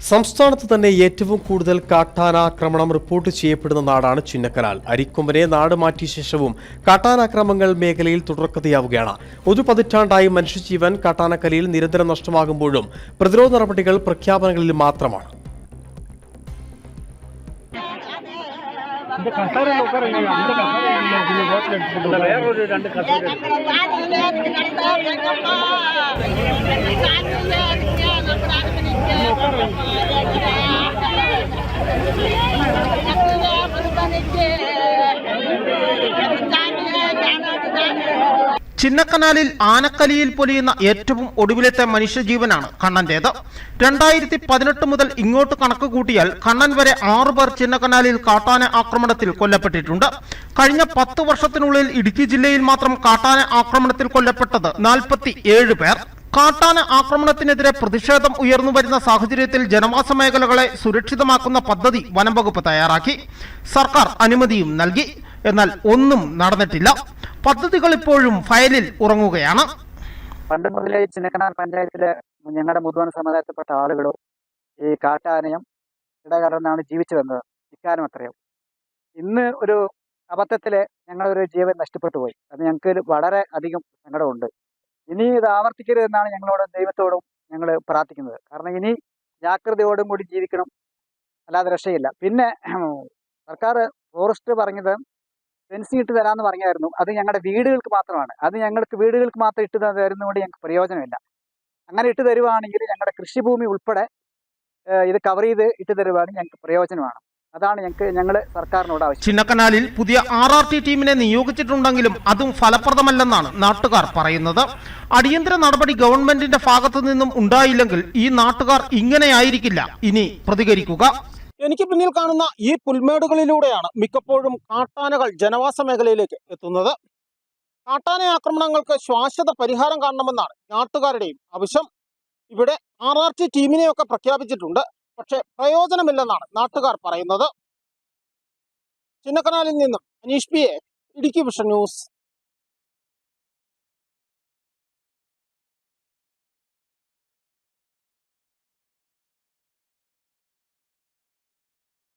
സംസ്ഥാനത്ത് തന്നെ ഏറ്റവും കൂടുതൽ കാട്ടാനാക്രമണം റിപ്പോർട്ട് ചെയ്യപ്പെടുന്ന നാടാണ് ചിന്നക്കനാൽ. അരിക്കൊമ്പനെ നാട് മാറ്റിയ ശേഷവും കാട്ടാനാക്രമങ്ങൾ മേഖലയിൽ തുടർക്കഥയാവുകയാണ്. ഒരു പതിറ്റാണ്ടായി മനുഷ്യജീവൻ കാട്ടാനക്കലയിൽ നിരന്തരം നഷ്ടമാകുമ്പോഴും പ്രതിരോധ നടപടികൾ പ്രഖ്യാപനങ്ങളിൽ മാത്രമാണ്. രണ്ട് ചിന്നക്കനാലിൽ ആനക്കലിയിൽ പൊലിയുന്ന ഏറ്റവും ഒടുവിലത്തെ മനുഷ്യജീവനാണ് കണ്ണന്റേത്. രണ്ടായിരത്തി പതിനെട്ട് മുതൽ ഇങ്ങോട്ട് കണക്ക് കൂട്ടിയാൽ കണ്ണൻ വരെ ആറു പേർ ചിന്നക്കനാലിൽ കാട്ടാന ആക്രമണത്തിൽ കൊല്ലപ്പെട്ടിട്ടുണ്ട്. കഴിഞ്ഞ പത്ത് വർഷത്തിനുള്ളിൽ ഇടുക്കി ജില്ലയിൽ മാത്രം കാട്ടാന ആക്രമണത്തിൽ കൊല്ലപ്പെട്ടത് നാൽപ്പത്തി ഏഴ് പേർ. കാട്ടാന ആക്രമണത്തിനെതിരെ പ്രതിഷേധം ഉയർന്നു വരുന്ന സാഹചര്യത്തിൽ ജനവാസ മേഖലകളെ സുരക്ഷിതമാക്കുന്ന പദ്ധതി വനം വകുപ്പ് തയ്യാറാക്കി. സർക്കാർ അനുമതിയും നൽകി. എന്നാൽ ഒന്നും നടന്നിട്ടില്ല. പദ്ധതികൾ ഇപ്പോഴും ഫയലിൽ ഉറങ്ങുകയാണ്. പണ്ട് മുതലേ ചിന്നക്കനാൽ പഞ്ചായത്തിലെ ഞങ്ങളുടെ മുതുവൻ സമുദായത്തിൽപ്പെട്ട ആളുകളോ ഈ കാട്ടാനയും ഇടകലർന്നാണ് ജീവിച്ചു വന്നത് ഇക്കാലം അത്രയും. ഇന്ന് ഒരു അബദ്ധത്തിലെ ഞങ്ങളൊരു ജീവൻ നഷ്ടപ്പെട്ടു പോയി. അത് ഞങ്ങൾക്ക് വളരെ അധികം സങ്കടമുണ്ട്. ഇനി ഇത് ആവർത്തിക്കരുത് എന്നാണ് ഞങ്ങളോട് ദൈവത്തോടും ഞങ്ങൾ പ്രാർത്ഥിക്കുന്നത്. കാരണം ഇനി ജാഗ്രതയോടും കൂടി ജീവിക്കണം. അല്ലാതെ രക്ഷയില്ല. പിന്നെ സർക്കാർ ഫോറസ്റ്റ് പറഞ്ഞത് ഫെൻസിങ് ഇട്ട് തരാമെന്ന് പറഞ്ഞായിരുന്നു. അത് ഞങ്ങളുടെ വീടുകൾക്ക് മാത്രമാണ്. അത് ഞങ്ങൾക്ക് വീടുകൾക്ക് മാത്രം ഇട്ട് തരുന്നതുകൊണ്ട് ഞങ്ങൾക്ക് പ്രയോജനമില്ല. അങ്ങനെ ഇട്ട് തരുവാണെങ്കിൽ ഞങ്ങളുടെ കൃഷിഭൂമി ഉൾപ്പെടെ ഇത് കവർ ചെയ്ത് ഇട്ട് തരുവാണെങ്കിൽ ഞങ്ങൾക്ക് പ്രയോജനമാണ്. അതാണ് ഞങ്ങൾക്ക് ഞങ്ങൾ സർക്കാരിനോട് ആവശ്യം. ചിന്നക്കനാലിൽ പുതിയ ആർ ആർ ടി ടീമിനെ നിയോഗിച്ചിട്ടുണ്ടെങ്കിലും അതും ഫലപ്രദമല്ലെന്നാണ് നാട്ടുകാർ പറയുന്നത്. അടിയന്തര നടപടി ഗവൺമെന്റിന്റെ ഭാഗത്തു നിന്നും ഉണ്ടായില്ലെങ്കിൽ ഈ നാട്ടുകാർ ഇങ്ങനെയായിരിക്കില്ല. ഇനി പ്രതികരിക്കുക. എനിക്ക് പിന്നിൽ കാണുന്ന ഈ പുൽമേടുകളിലൂടെയാണ് മിക്കപ്പോഴും കാട്ടാനകൾ ജനവാസ മേഖലയിലേക്ക് എത്തുന്നത്. കാട്ടാന ആക്രമണങ്ങൾക്ക് ശാശ്വത പരിഹാരം കാണണമെന്നാണ് നാട്ടുകാരുടെയും ആവശ്യം. ഇവിടെ ആർ ആർ ടി ടീമിനെയൊക്കെ പ്രഖ്യാപിച്ചിട്ടുണ്ട്. പക്ഷേ പ്രയോജനമില്ലെന്നാണ് നാട്ടുകാർ പറയുന്നത്. ചിന്നക്കനാലിൽ നിന്നും Aneesh P A Idukki vision news.